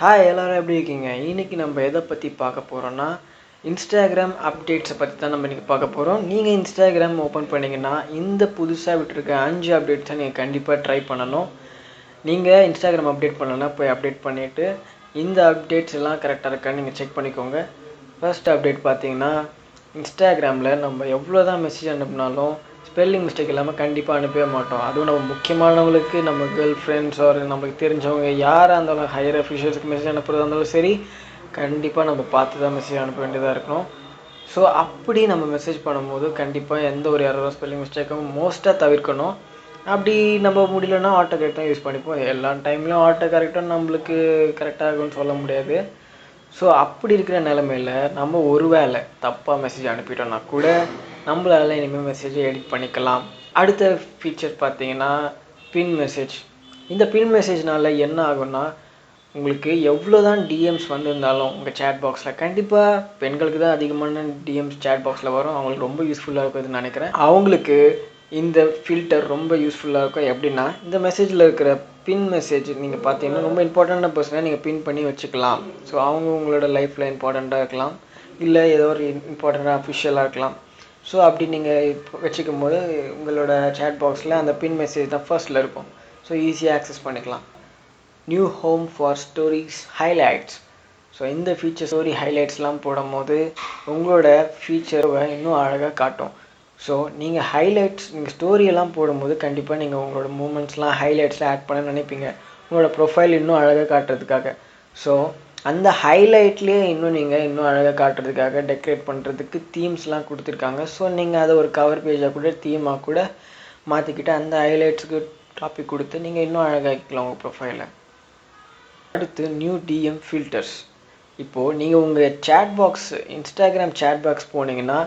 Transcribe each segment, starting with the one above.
Hi எல்லோரும் எப்படி இருக்கீங்க? இன்னைக்கு நம்ம எதை பற்றி பார்க்க போகிறோன்னா இன்ஸ்டாகிராம் அப்டேட்ஸை பற்றி தான் நம்ம இன்றைக்கி பார்க்க போகிறோம் நீங்கள் இன்ஸ்டாகிராம் ஓப்பன் பண்ணிங்கன்னா இந்த புதுசாக விட்டுருக்க அஞ்சு அப்டேட்ஸை நீங்கள் கண்டிப்பாக ட்ரை பண்ணணும். நீங்கள் இன்ஸ்டாகிராம் அப்டேட் பண்ணலன்னா போய் அப்டேட் பண்ணிவிட்டு இந்த அப்டேட்ஸ் எல்லாம் கரெக்டாக இருக்கான்னு நீங்கள் செக் பண்ணிக்கோங்க. ஃபர்ஸ்ட் அப்டேட் பார்த்தீங்கன்னா இன்ஸ்டாகிராமில் நம்ம எவ்வளோ தான் மெசேஜ் அனுப்புனாலும் ஸ்பெல்லிங் மிஸ்டேக் இல்லாமல் கண்டிப்பாக அனுப்பவே மாட்டோம். அதுவும் நம்ம முக்கியமானவங்களுக்கு நம்ம கேர்ள் ஃப்ரெண்ட்ஸ் ஒரு நம்மளுக்கு தெரிஞ்சவங்க யாராக இருந்தாலும் ஹையர் அஃபிஷியல்ஸுக்கு மெசேஜ் அனுப்புகிறதா இருந்தாலும் சரி கண்டிப்பாக நம்ம பார்த்து தான் மெசேஜ் அனுப்ப வேண்டியதாக இருக்கணும். ஸோ அப்படி நம்ம மெசேஜ் பண்ணும்போது கண்டிப்பாக எந்த ஒரு யாரும் ஸ்பெல்லிங் மிஸ்டேக்கும் மோஸ்ட்டாக தவிர்க்கணும். அப்படி நம்ம முடியலன்னா ஆட்டோ கரெக்டாக யூஸ் பண்ணிப்போம். எல்லா டைம்லையும் ஆட்டோ கரெக்டாக நம்மளுக்கு கரெக்டாக இருக்கும்னு சொல்ல முடியாது. ஸோ அப்படி இருக்கிற நிலமையில நம்ம ஒரு வேளை தப்பாக மெசேஜ் அனுப்பிட்டோம்னா கூட நம்மளால இனிமேல் மெசேஜை எடிட் பண்ணிக்கலாம். அடுத்த ஃபீச்சர் பார்த்தீங்கன்னா பின் மெசேஜ் இந்த பின் மெசேஜ்னால என்ன ஆகும்னா உங்களுக்கு எவ்வளோ தான் டிஎம்ஸ் வந்திருந்தாலும் உங்கள் சேட் பாக்ஸில் கண்டிப்பாக பெண்களுக்கு தான் அதிகமான டிஎம்ஸ் சேட் பாக்ஸில் வரும். அவங்களுக்கு ரொம்ப யூஸ்ஃபுல்லாக இருக்குதுன்னு நினைக்கிறேன். அவங்களுக்கு இந்த ஃபில்டர் ரொம்ப யூஸ்ஃபுல்லாக இருக்கும். எப்படின்னா இந்த மெசேஜில் இருக்கிற பின் மெசேஜ் நீங்கள் பார்த்தீங்கன்னா ரொம்ப இம்பார்ட்டண்டான பர்சனாக நீங்கள் பின் பண்ணி வச்சுக்கலாம். ஸோ அவங்க உங்களோட லைஃப்பில் இம்பார்ட்டண்ட்டாக இருக்கலாம். இல்லை ஏதோ ஒரு இம்பார்ட்டண்ட்டாக அஃபிஷியலாக இருக்கலாம். ஸோ அப்படி நீங்கள் வச்சுக்கும் போது உங்களோட சேட் பாக்ஸில் அந்த பின் மெசேஜ் தான் ஃபர்ஸ்ட்டில் இருக்கும். ஸோ ஈஸியாக ஆக்சஸ் பண்ணிக்கலாம். New home for stories highlights so இந்த ஃபீச்சர் ஸ்டோரி ஹைலைட்ஸ்லாம் போடும்போது உங்களோட ஃபீச்சரை இன்னும் அழகாக காட்டும். ஸோ நீங்கள் ஹைலைட்ஸ் நீங்கள் ஸ்டோரியெல்லாம் போடும்போது கண்டிப்பாக நீங்கள் உங்களோட மூமெண்ட்ஸ்லாம் ஹைலைட்ஸில் ஆட் பண்ண நினைப்பீங்க. உங்களோட ப்ரொஃபைல் இன்னும் அழகாக காட்டுறதுக்காக. ஸோ அந்த ஹைலைட்லேயே இன்னும் நீங்கள் இன்னும் அழகாக காட்டுறதுக்காக டெக்கரேட் பண்ணுறதுக்கு தீம்ஸ்லாம் கொடுத்துருக்காங்க. ஸோ நீங்கள் அதை ஒரு கவர் பேஜாக கூட தீமாக கூட மாற்றிக்கிட்டு அந்த ஹைலைட்ஸுக்கு டாபிக் கொடுத்து நீங்கள் இன்னும் அழகாக்கிக்கலாம் உங்கள் ப்ரொஃபைலை அடுத்து நியூ டிஎம் ஃபில்டர்ஸ் இப்போது நீங்கள் உங்கள் chat box Instagram chat box போனீங்கன்னா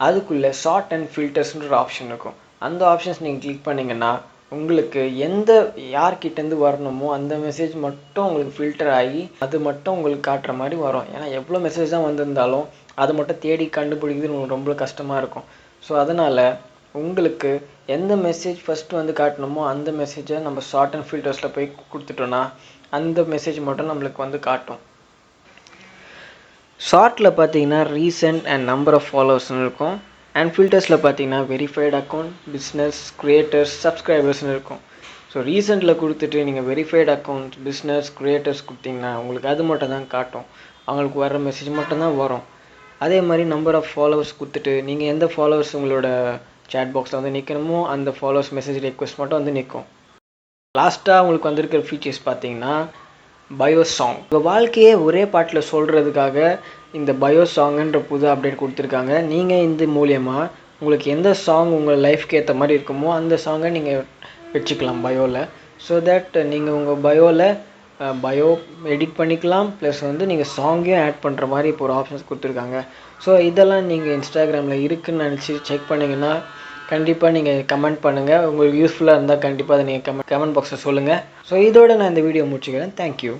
அதுக்குள்ளே ஷார்ட் அண்ட் ஃபில்டர்ஸ்ன்ற ஒரு ஆப்ஷன் இருக்கும். அந்த ஆப்ஷன்ஸ் நீங்கள் கிளிக் பண்ணிங்கன்னா உங்களுக்கு எந்த யார்கிட்டேருந்து வரணுமோ அந்த மெசேஜ் மட்டும் உங்களுக்கு ஃபில்டர் ஆகி அது மட்டும் உங்களுக்கு காட்டுற மாதிரி வரும். ஏன்னா எவ்வளோ மெசேஜ் தான் வந்திருந்தாலும் அது மட்டும் தேடி கண்டுபிடிக்கிறது உங்களுக்கு ரொம்ப கஷ்டமாக இருக்கும். ஸோ அதனால் உங்களுக்கு எந்த மெசேஜ் ஃபஸ்ட்டு வந்து காட்டணுமோ அந்த மெசேஜை நம்ம ஷார்ட் அண்ட் ஃபில்டர்ஸில் போய் கொடுத்துட்டோன்னா அந்த மெசேஜ் மட்டும் நம்மளுக்கு வந்து காட்டும். ஷார்ட்டில் பார்த்தீங்கன்னா ரீசெண்ட் அண்ட் நம்பர் ஆஃப் ஃபாலோவர்ஸ்னு இருக்கும். அண்ட் ஃபில்டர்ஸில் பார்த்தீங்கன்னா வெரிஃபைட் அக்கௌண்ட் பிஸ்னஸ் க்ரியேட்டர்ஸ் சப்ஸ்கிரைபர்ஸ்னு இருக்கும். ஸோ ரீசெண்டில் கொடுத்துட்டு நீங்கள் வெரிஃபைட் அக்கௌண்ட் பிஸ்னஸ் க்ரியேட்டர்ஸ் கொடுத்தீங்கன்னா உங்களுக்கு அது மட்டும் தான் காட்டும். அவங்களுக்கு வர மெசேஜ் மட்டும் தான் வரும். அதே மாதிரி நம்பர் ஆஃப் ஃபாலோவர்ஸ் கொடுத்துட்டு நீங்கள் எந்த ஃபாலோவர்ஸ் உங்களோட சேட் பாக்ஸில் வந்து நிற்கணுமோ அந்த ஃபாலோவர்ஸ் மெசேஜ் ரெக்வஸ்ட் மட்டும் வந்து நிற்கும் லாஸ்ட்டாக உங்களுக்கு வந்திருக்கிற ஃபீச்சர்ஸ் பார்த்தீங்கன்னா பயோ சாங் உங்கள் வாழ்க்கையே ஒரே பாட்டில் சொல்கிறதுக்காக இந்த பயோ சாங்குன்ற புது அப்டேட் கொடுத்துருக்காங்க. நீங்கள் இந்த மூலியமாக உங்களுக்கு எந்த சாங் உங்கள் லைஃப்க்கு ஏற்ற மாதிரி இருக்குமோ அந்த சாங்கை நீங்கள் வச்சுக்கலாம் பயோவில் ஸோ தட் நீங்கள் உங்கள் பயோவில் பயோ எடிட் பண்ணிக்கலாம். ப்ளஸ் வந்து நீங்கள் சாங்கையும் ஆட் பண்ணுற மாதிரி இப்போ ஒரு ஆப்ஷன்ஸ் கொடுத்துருக்காங்க. ஸோ இதெல்லாம் நீங்கள் இன்ஸ்டாகிராமில் இருக்குதுன்னு நினச்சி செக் பண்ணிங்கன்னா கண்டிப்பாக நீங்கள் கமெண்ட் பண்ணுங்கள் உங்களுக்கு யூஸ்ஃபுல்லாக இருந்தால் கண்டிப்பாக அதை நீங்கள் கமெண்ட் கமெண்ட் பாக்ஸில் சொல்லுங்கள் ஸோ இதோட நான் இந்த வீடியோ முடிச்சுக்கிறேன். தேங்க்யூ